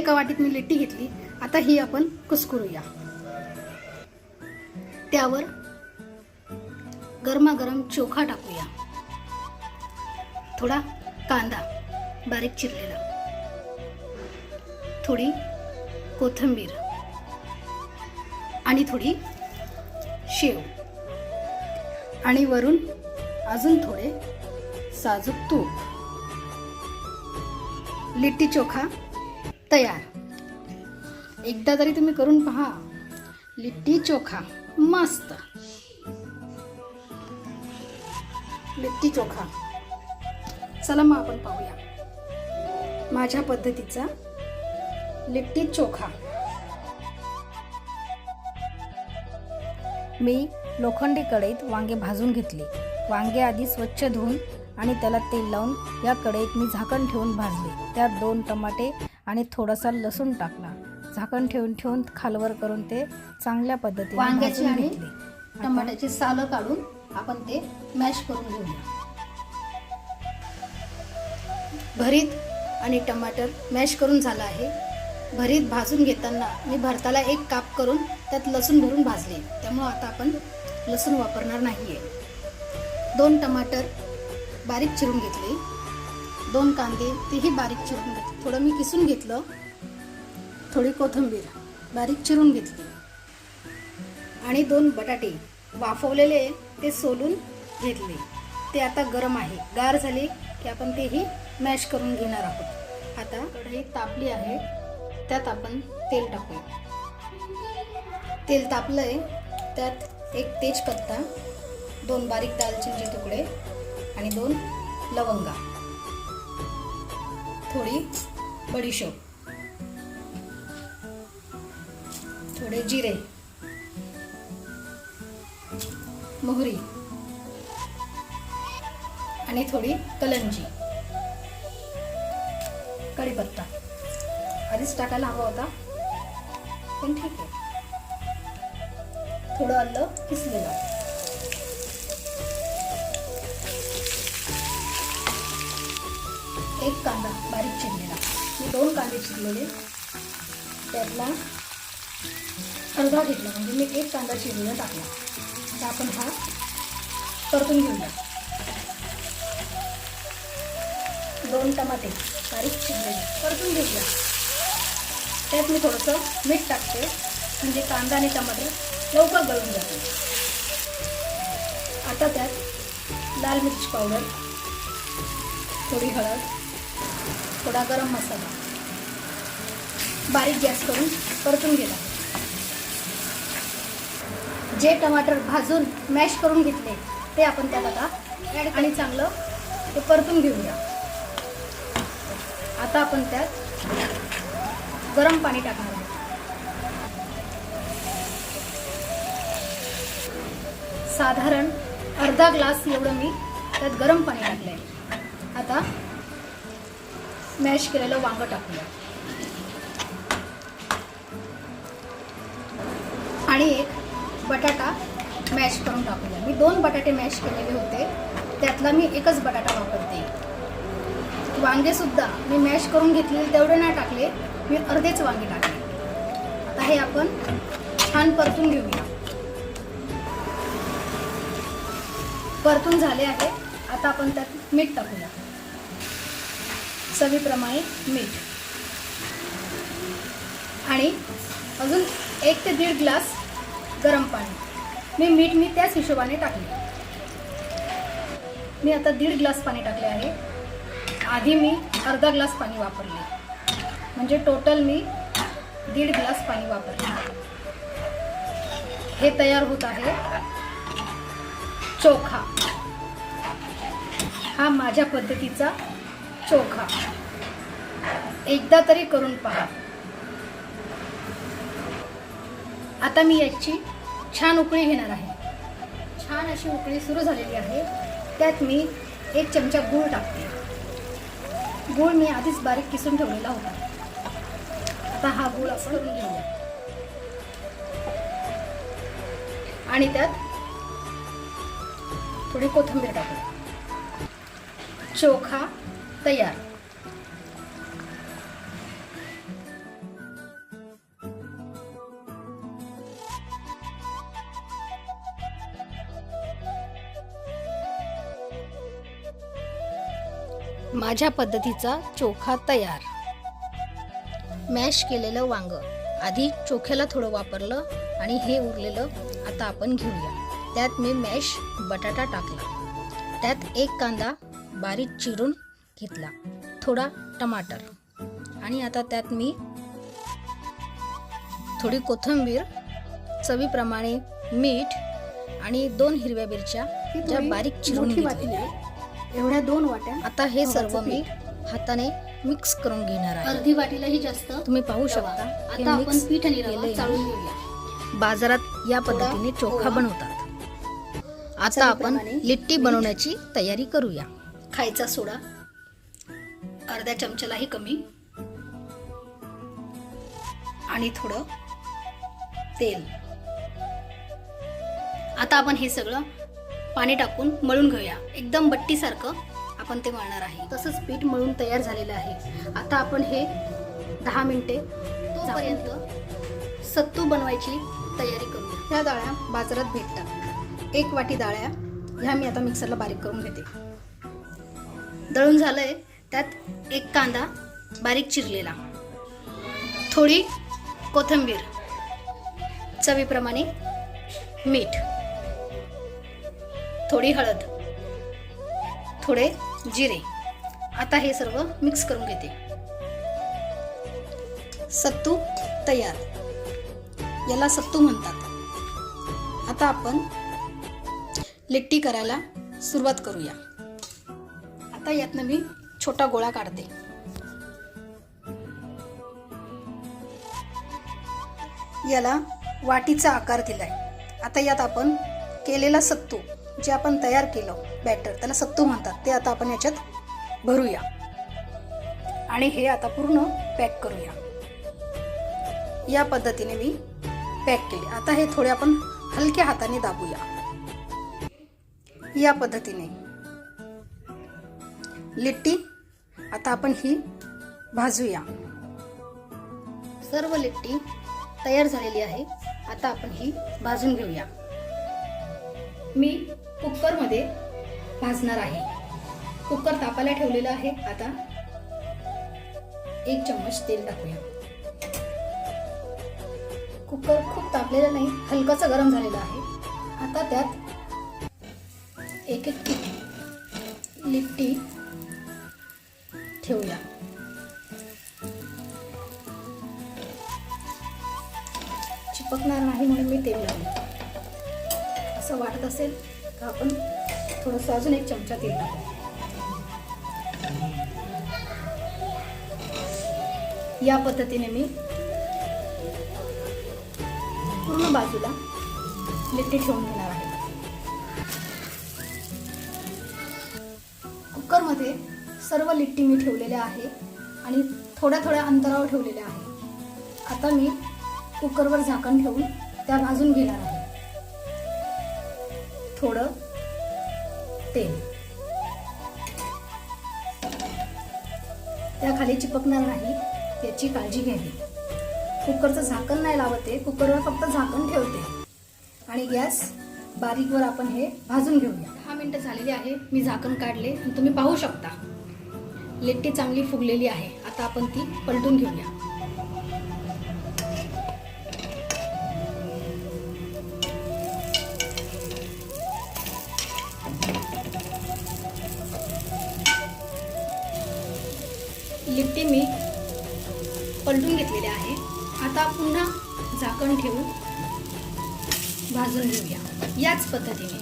एका वाटीत मी लिट्टी घेतली. आता ही आपण कुस्करूया. त्यावर गरमागरम चोखा टाकूया. थोडा कांदा बारीक चिरलेला. थोडी कोथिंबीर. आणि थोडी शेव. आणि वरून अजून थोडे साजूक तूप. लिट्टी चोखा तयार. एकदा तरी तुम्ही करून पहा. लिट्टी चोखा मस्त. लिट्टी चोखा. चला मग आपण पाहूया. माझ्या पद्धतीचा लिट्टी चोखा. मी लोखंडी कढईत वांगे भाजून घेतले. वांगे आधी स्वच्छ धुवून आणि त्याला तेल लावून या कढईत मी झाकण ठेवून भाजले. त्यात दोन टमाटे आणि थोडासा लसूण टाकला. झाकण ठेवून ठेवून खालवर करून ते चांगल्या पद्धतीने वांग्याची आणि टमाट्याची सालं काढून आपण ते मॅश करून घेऊया. भरीत आणि टमाटर मॅश करून झालं आहे. भरीत भाजून घेताना मी भरताला एक काप करून त्यात लसूण भरून भाजले. त्यामुळं आता आपण लसूण वापरणार नाही आहे दोन टमाटर बारीक चिरून घेतले. दोन कांदे तेही बारीक चिरून घेतले थोडं मी किसून घेतलं. थोडी कोथिंबीर बारीक चिरून घेतली. आणि दोन बटाटे वाफवलेले ते सोलून घेतले. ते आता गरम आहे. गार झाले की आपण तेही मॅश करून घेणार आहोत. आता कढई तापली आहे. त्यात आपण तेल टाकूया. तेल तापलं आहे त्यात एक तेजपत्ता दोन बारीक दालचिनीचे तुकडे आणि दोन लवंगा. थोडी बडीशोप थोडे जिरे. मोहरी. आणि थोडी कलंजी. कढीपत्ता. आधीच टाकायला हवा होता. पण ठीक आहे. थोडं आलं किसलेलं. एक कांदा बारीक चिरलेला. मी दोन कांदे चिरलेले. त्यातला अर्धा घेतला. म्हणजे मी एक कांदा चिरलेला टाकला. तर आपण हा परतून घेऊया. दोन टमाटे बारीक चिरलेले. परतून घेऊया. त्यात मी थोडंसं मीठ टाकते. म्हणजे कांदा आणि टमाटे लवकर गळून जाते आता त्यात लाल मिरची पावडर थोडी हळद थोडा गरम मसाला. बारीक गॅस करून परतून घेला जे टमाटर भाजून मॅश करून घेतले ते आपण त्यात आता ॲड आणि चांगलं ते परतून घेऊया. आता आपण त्यात गरम पाणी टाकणार आहोत. साधारण अर्धा ग्लास एवढं मी त्यात गरम पाणी टाकलंय. आता मॅश केलेलं वांग टाकूया. आणि एक बटाटा मॅश करून टाकूया. मी दोन बटाटे मॅश केलेले होते. त्यातला मी एकच बटाटा वापरते. वांगेसुद्धा मी मॅश करून घेतलेले तेवढे नाही टाकले. मी अर्धेच वांगे टाकले. आता हे आपण छान परतून घेऊया. परतून झाले आहे. आता आपण त्यात मीठ टाकूया. चवीप्रमाणे मीठ. आणि अजून एक ते दीड ग्लास गरम पाणी. मी मीठ मी त्याच हिशोबाने टाकले. मी आता दीड ग्लास पाणी टाकले आहे. आधी मी अर्धा ग्लास पाणी वापरले. म्हणजे टोटल मी दीड ग्लास पाणी वापरले. हे तयार होत आहे. चोखा. हा माझ्या पद्धतीचा चोखा. एकदा तरी करून पहा. आता मी याची छान उकळी घेणार आहे. छान अशी उकळी सुरू झालेली आहे. त्यात मी एक चमचा गूळ टाकते. गूळ मी आधीच बारीक किसून ठेवलेला होता. आता हा गूळ आपण घेऊया. आणि त्यात थोडी कोथिंबीर टाकू. चोखा तयार. माझ्या पद्धतीचा चोखा तयार. मॅश केलेलं वांग. आधी चोख्याला थोडं वापरलं आणि हे उरलेलं आता आपण घेऊया. त्यात मी मॅश बटाटा टाकला. त्यात एक कांदा बारीक चिरून घेतला. थोडा टमाटर. आणि आता त्यात मी थोडी कोथिंबीर चवीप्रमाणे मीठ आणि दोन हिरव्या मिरच्या ज्या बारीक चिरून घेतलेल्या. एवढ्या दोन वाट्या आता हे सर्व मी हाताने मिक्स करून घेणार आहे. अर्धी वाटीलाही जास्त तुम्ही पाहू. शकता. आता आपण पीठ आणि रवा. चाळून घेऊया. बाजारात या पद्धतीने चोखा. बनवतात. आता आपण लिट्टी बनवण्याची तयारी करूया. खायचा सोडा. अर्ध्या चमच्यालाही कमी. आणि थोडं तेल. आता आपण हे सगळं पाणी टाकून मळून घेऊया. एकदम बट्टीसारखं आपण ते मळणार आहे. तसंच पीठ मळून तयार झालेलं आहे. आता आपण हे दहा मिनटे तोपर्यंत सत्तू बनवायची तयारी करूया. ह्या डाळ्या बाजारात भेटतात. एक वाटी डाळ्या ह्या मी आता मिक्सरला बारीक करून घेते. दळून झालं आहे त्यात एक कांदा बारीक चिरलेला. थोडी कोथिंबीर. चवीप्रमाणे मीठ. थोडी हळद. थोडे जिरे. आता हे सर्व मिक्स करून घेते. सत्तू तयार. याला सत्तू म्हणतात. आता आपण लिट्टी करायला सुरुवात करूया. आता यातनं मी छोटा गोळा काढते. याला वाटीचा आकार दिलाय. आता यात आपण केलेला सत्तू जे आपण तयार केलं बॅटर त्याला सत्तू म्हणतात ते आता आपण याच्यात भरूया. आणि हे आता पूर्ण पॅक करूया. या पद्धतीने मी पॅक केले. आता हे थोडे आपण हलक्या हाताने दाबूया. या पद्धतीने लिट्टी आता आपण ही भाजूया. सर्व लिट्टी तयार झालेली आहे. आता आपण ही भाजून घेऊया. मी कुकरमध्ये भाजणार आहे. कुकर तापायला ठेवलेलं आहे. आता एक चम्मच तेल टाकूया. कुकर खूप तापलेला नाही हलकासा गरम झालेला आहे. आता त्यात एक एक लिट्टी ठेवूया. चिपकणार नाही म्हणून मी तेल लावले. असं वाटत असेल तर आपण थोडंसं अजून एक चमचा तेल टाकू? या पद्धतीने मी पूर्ण बाजूला लिट्टी ठेवून घेणार आहे. कुकरमध्ये सर्व लिट्टी मी ठेवलेल्या आहे आणि थोड्या थोड्या अंतरावर ठेवलेल्या आहे. आता मी कुकरवर झाकण ठेवून त्या भाजून घेणार आहे. थोडं तेल. त्या खाली चिपकणार नाही याची काळजी घ्यावी कुकरचं झाकण नाही लावते कुकरवर फक्त झाकण ठेवते. आणि गॅस बारीकवर आपण हे भाजून घेऊया. दहा मिनटं झालेली आहे मी झाकण काढले आणि तुम्ही पाहू शकता. लेट्टी चांगली फुगलेली आहे. आता आपण ती पलटून घेऊया. लिट्टी मी पलटून घेतलेली आहे. आता पुन्हा झाकण ठेवून भाजून घेऊया. याच पद्धतीने.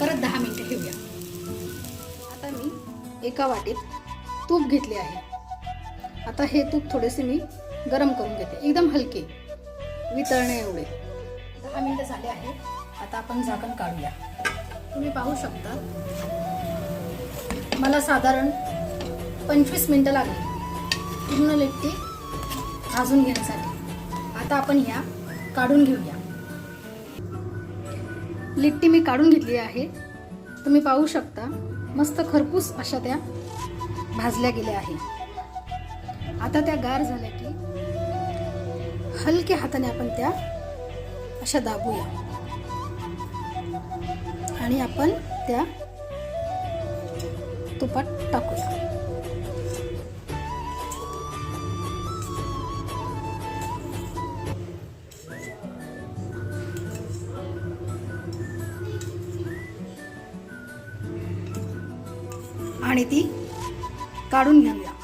परत दहा मिनिटं ठेवूया. एका वाटीत तूप घेतले आहे. आता हे तूप थोडेसे मी गरम करून घेते. एकदम हलके. वितळणे एवढे. दहा मिनिटं झाले आहे. आता आपण झाकण काढूया. तुम्ही पाहू शकता. मला साधारण पंचवीस मिनटं लागली. पूर्ण लिट्टी भाजून घेण्यासाठी. आता आपण ह्या काढून घेऊया. लिट्टी मी काढून घेतली आहे. तुम्ही पाहू शकता. मस्त खरपूस अशा त्या भाजल्या गेल्या आहे. आता त्या गार झाल्या की हलक्या हाताने आपण त्या अशा दाबूया. आणि आपण त्या तुपात टाकूया. आणि ती काढून घेऊया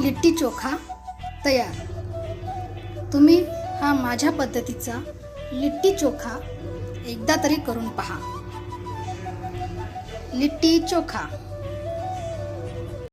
लिट्टी चोखा तयार. तुम्ही हा माझ्या पद्धतीचा लिट्टी चोखा एकदा तरी करून पहा. लिट्टी चोखा.